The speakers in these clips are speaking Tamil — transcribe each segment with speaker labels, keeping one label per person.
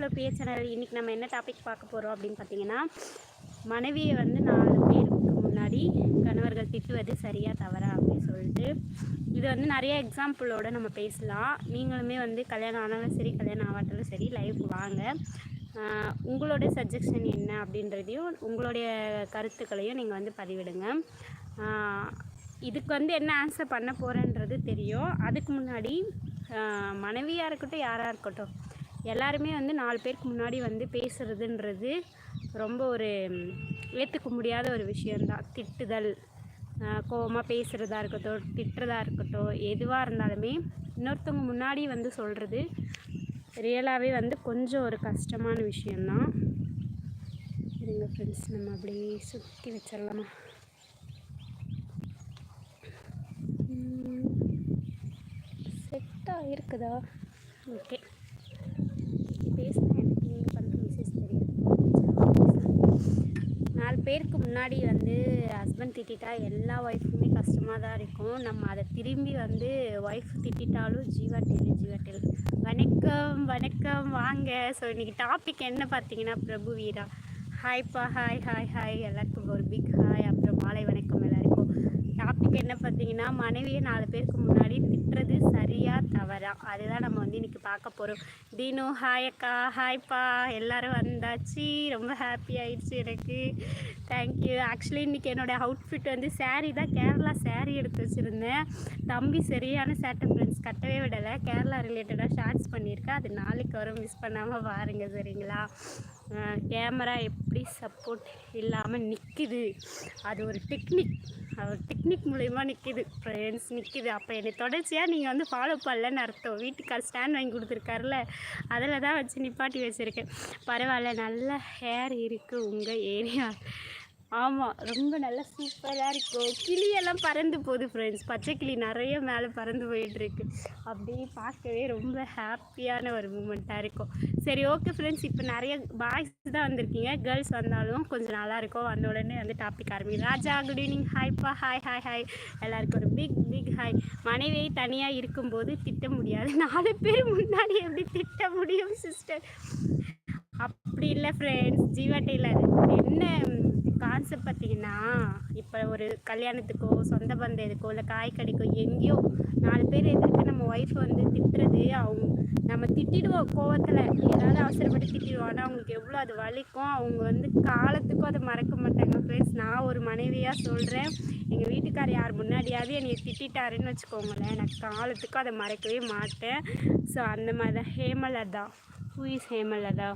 Speaker 1: ஹலோ பிஏ சேனல் இன்றைக்கி நம்ம என்ன டாபிக் பார்க்க போகிறோம் அப்படின்னு பார்த்தீங்கன்னா மனைவியை வந்து நாலு பேருக்கு முன்னாடி கணவர்கள் திட்டுவது சரியாக தவறா அப்படின்னு சொல்லிட்டு இது வந்து நிறைய எக்ஸாம்பிளோட நம்ம பேசலாம். நீங்களுமே வந்து கல்யாணம் ஆனாலும் சரி கல்யாணம் ஆகாட்டாலும் சரி லைஃப் வாங்க. உங்களுடைய சஜஷன் என்ன அப்படின்றதையும் உங்களுடைய கருத்துக்களையும் நீங்கள் வந்து பதிவிடுங்க. இதுக்கு வந்து என்ன ஆன்சர் பண்ண போகிறேன்றது தெரியும். அதுக்கு முன்னாடி மனைவியாக இருக்கட்டும் யாராக இருக்கட்டும் எல்லாருமே வந்து நாலு பேருக்கு முன்னாடி வந்து பேசுகிறதுன்றது ரொம்ப ஒரு ஏற்றுக்க முடியாத ஒரு விஷயந்தான் திட்டுதல் கோவமாக பேசுகிறதா இருக்கட்டும் திட்டுறதா இருக்கட்டும் எதுவாக இருந்தாலுமே இன்னொருத்தவங்க முன்னாடி வந்து சொல்கிறது ரியலாகவே வந்து கொஞ்சம் ஒரு கஷ்டமான விஷயந்தான் இருங்க ஃப்ரெண்ட்ஸ் நம்ம அப்படியே சுற்றி வச்சிடலாமா? செட்டாக இருக்குதா? ஓகே. பேசுகிறேன் எனக்கு நீங்கள் பண்ணுற மெசேஜ் தெரியும் நாலு பேருக்கு முன்னாடி வந்து ஹஸ்பண்ட் திட்டிட்டா எல்லா ஒய்ஃபுமே கஷ்டமாக தான் இருக்கும் நம்ம அதை திரும்பி வந்து ஒய்ஃப் திட்டிட்டாலும் ஜீவா டெல் ஜீவா டெல் வணக்கம் வணக்கம் வாங்க ஸோ இன்றைக்கி டாபிக் என்ன பார்த்தீங்கன்னா பிரபு வீரா ஹாய்ப்பா ஹாய் ஹாய் ஹாய் எல்லாருக்கும் ஒரு பிக் ஹாய் அப்புறம் மாலை வணக்கம் எல்லாம் டாபிக் என்ன பார்த்தீங்கன்னா மனைவியை நாலு பேருக்கு முன்னாடி திட்டுறது சரியா தவறா? அதுதான் நம்ம வந்து இன்னைக்கு பார்க்க போகிறோம் தீனு ஹாயக்கா ஹாய்ப்பா எல்லாரும் வந்தாச்சு. ரொம்ப ஹாப்பி ஆயிடுச்சு எனக்கு. தேங்க்யூ ஆக்சுவலி இன்றைக்கி என்னோட அவுட்ஃபிட் வந்து saree தான். கேரளா saree எடுத்து வச்சுருந்தேன். தம்பி சரியான சேட்டை ஃப்ரெண்ட்ஸ் கட்டவே விடலை. கேரளா ரிலேட்டடாக ஷார்ட்ஸ் பண்ணியிருக்கேன் அது நாளைக்கு வரும். மிஸ் பண்ணாமல் பாருங்கள் சரிங்களா? கேமரா எப்படி சப்போர்ட் இல்லாமல் நிற்கிது அது ஒரு டெக்னிக் ஒரு டெக்னிக் மூலயமா நிற்கிது ஃப்ரெண்ட்ஸ் நிற்கிது அப்போ என்னை தொடர்ச்சியாக நீங்கள் வந்து ஃபாலோ பண்ணலன்னு அர்த்தம். வீட்டுக்கார் ஸ்டாண்ட் வாங்கி கொடுத்துருக்காருல அதில் தான் வச்சு நிப்பாட்டி வச்சுருக்கேன். பரவாயில்ல நல்ல ஹேர் இருக்குது உங்கள் ஏரியா ஆமாம் ரொம்ப நல்லா சூப்பராக இருக்கும் கிளியெல்லாம் பறந்து போகுது ஃப்ரெண்ட்ஸ் பச்சை கிளி நிறைய மேலே பறந்து போயிட்டுருக்கு அப்படியே பார்க்கவே ரொம்ப ஹாப்பியான ஒரு மூமெண்ட்டாக இருக்கும். சரி ஓகே ஃப்ரெண்ட்ஸ் இப்போ நிறைய பாய்ஸ் தான் வந்திருக்கீங்க. கேர்ள்ஸ் வந்தாலும் கொஞ்சம் நல்லா இருக்கும். வந்த உடனே வந்து டாபிக் ஆரம்பிக்கும் ராஜா குட் ஈவினிங் ஹாய்ப்பா ஹாய் ஹாய் ஹாய் எல்லாருக்கும் ஒரு பிக் பிக் ஹாய் மனைவியை தனியாக இருக்கும்போது திட்ட முடியாது. நாலு பேர் முன்னாடி எப்படி திட்ட முடியும் சிஸ்டர் அப்படி இல்லை ஃப்ரெண்ட்ஸ் ஜீவா என்ன கான்செப்ட் பார்த்தீங்கன்னா இப்போ ஒரு கல்யாணத்துக்கோ சொந்த பந்தயத்துக்கோ இதுக்கோ இல்லை காய் கடைக்கோ எங்கேயோ நாலு பேர் எதிர்த்து நம்ம ஒய்ஃப் வந்து திட்டுறது அவங்க நம்ம திட்டிடுவோம் கோவத்தில். ஏதாவது அவசரப்பட்டு திட்டிடுவோம் ஆனால் அவங்களுக்கு எவ்வளோ அது வலிக்கும் அவங்க வந்து காலத்துக்கும் அதை மறக்க மாட்டாங்க. ஃப்ரெண்ட்ஸ் நான் ஒரு மனைவியாக சொல்கிறேன் எங்கள் வீட்டுக்கார் யார் முன்னாடியாவது என்னை திட்டிட்டாருன்னு வச்சுக்கோங்களேன். நான் காலத்துக்கும் அதை மறக்கவே மாட்டேன். ஸோ அந்த மாதிரி தான் Hemalatha. Who is Hemalatha?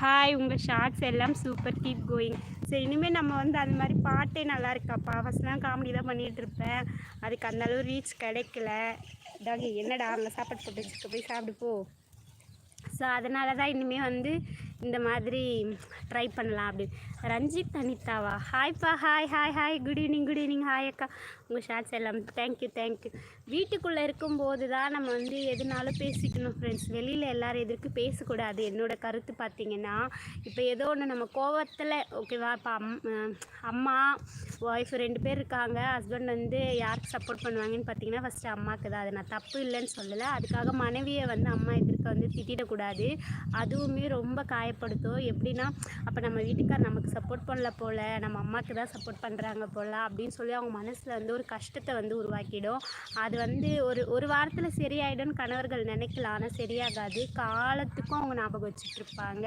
Speaker 1: Hi உங்கள் ஷார்ட்ஸ் எல்லாம் சூப்பர் கீப் கோயிங் சரி இனிமேல் நம்ம வந்து அந்த மாதிரி பாட்டே நல்லா இருக்காப்பா? ஃபஸ்ட்லாம் காமெடி தான் பண்ணிகிட்ருப்பேன் அதுக்கு அந்த அளவு ரீச் கிடைக்கல. இதாங்க என்னடா அங்கே சாப்பாடு போட்டு வச்சுக்க போய் சாப்பிடு போ. ஸோ அதனால தான் இனிமேல் வந்து இந்த மாதிரி ட்ரை பண்ணலாம் அப்படின்னு. ரஞ்சித் அனிதாவா? ஹாய்ப்பா hi hi hi good evening good evening hi அக்கா. உங்கள் ஷார்ட்ஸ் எல்லாம் தேங்க்யூ தேங்க்யூ வீட்டுக்குள்ளே இருக்கும்போது தான் நம்ம வந்து எதுனாலும் பேசிக்கணும் ஃப்ரெண்ட்ஸ் வெளியில் எல்லோரும் எதிர்க்கு பேசக்கூடாது? என்னோட கருத்து பார்த்தீங்கன்னா இப்போ ஏதோ ஒன்று நம்ம கோவத்தில் ஓகேவா இப்போ அம் அம்மா ஒய்ஃப் ரெண்டு பேர் இருக்காங்க. ஹஸ்பண்ட் வந்து யாருக்கு சப்போர்ட் பண்ணுவாங்கன்னு பார்த்தீங்கன்னா ஃபஸ்ட்டு அம்மாவுக்கு தான். அது நான் தப்பு இல்லைன்னு சொல்லலை. அதுக்காக மனைவியை வந்து அம்மா எதிர்க்க வந்து திட்டிடக்கூடாது. அதுவுமே ரொம்ப காயப்படுத்தும் எப்படின்னா அப்போ நம்ம வீட்டுக்கார் நமக்கு சப்போர்ட் பண்ணல போல் நம்ம அம்மாவுக்கு தான் சப்போர்ட் பண்ணுறாங்க போல் அப்படின்னு சொல்லி அவங்க மனசில் வந்து ஒரு கஷ்டத்தை வந்து உருவாக்கிடும். அது வந்து ஒரு ஒரு வாரத்தில் சரியாயிடும்னு கணவர்கள் நினைக்கலாம் ஆனால் சரியாகாது. காலத்துக்கும் அவங்க ஞாபகம் வச்சுட்ருப்பாங்க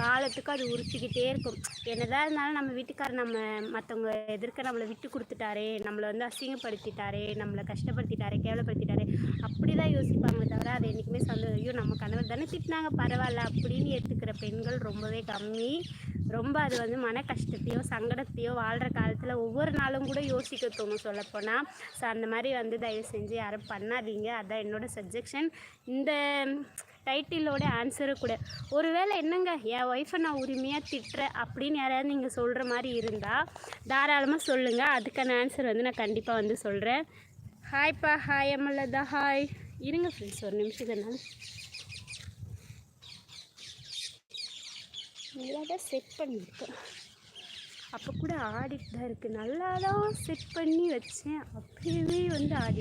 Speaker 1: காலத்துக்கும் அது உறுத்திக்கிட்டே இருக்கும். என்னதான் இருந்தாலும் நம்ம வீட்டுக்காரர் நம்ம மற்றவங்க எதிர்க்க நம்மளை விட்டு கொடுத்துட்டாரே நம்மளை வந்து அசிங்கப்படுத்திட்டாரே நம்மளை கஷ்டப்படுத்திட்டாரே கேவலப்படுத்திட்டாரே அப்படி தான் யோசிப்பாங்களே தவிர அதை என்றைக்குமே சந்தோஷம். ஐயோ நம்ம கணவர் தானே திட்டினாங்க பரவாயில்ல அப்படின்னு ஏற்றுக்கிற பெண்கள் ரொம்பவே கம்மி. ரொம்ப அது வந்து மன கஷ்டத்தையோ சங்கடத்தையோ வாழ்கிற காலத்தில் ஒவ்வொரு நாளும் கூட யோசிக்க தோணும் சொல்லப்போனால் ஸோ அந்த மாதிரி வந்து தயவு செஞ்சு யாரும் பண்ணாதீங்க. அதான் என்னோடய சஜெக்ஷன் இந்த டைட்டிலோட ஆன்சரு கூட. ஒருவேளை என்னங்க என் ஒய்ஃபை நான் உரிமையாக திட்டுறேன் அப்படின்னு யாராவது நீங்கள் சொல்கிற மாதிரி இருந்தால் தாராளமாக சொல்லுங்கள் அதுக்கான ஆன்சர் வந்து நான் கண்டிப்பாக வந்து சொல்கிறேன் ஹாய்ப்பா ஹாய் அம்மல்லதா ஹாய் இருங்க ஃப்ரெண்ட்ஸ் ஒரு நிமிஷம் தானே நல்லா தான் செட் பண்ணியிருக்கேன். அப்போ கூட ஆடிட்டு தான் இருக்குது நல்லா தான் செட் பண்ணி வச்சேன். அப்படியே வந்து ஆடி